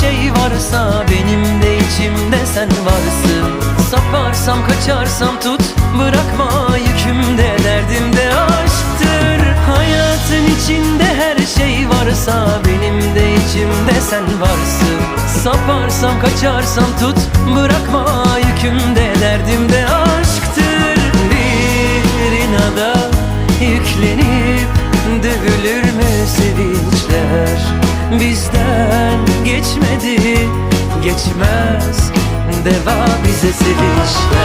şey varsa Benim de içimde sen varsın. Saparsam kaçarsam tut Bırakma yükümde. Derdimde aşktır. Hayatın içinde her şey varsa Benim de içimde sen varsın. Saparsam kaçarsam tut Bırakma yükümde. Derdimde aşktır. Bir inada yüklenip Dövülür mü sevinçler Bizden geçmedi. Geçmez Deva bize sevinçler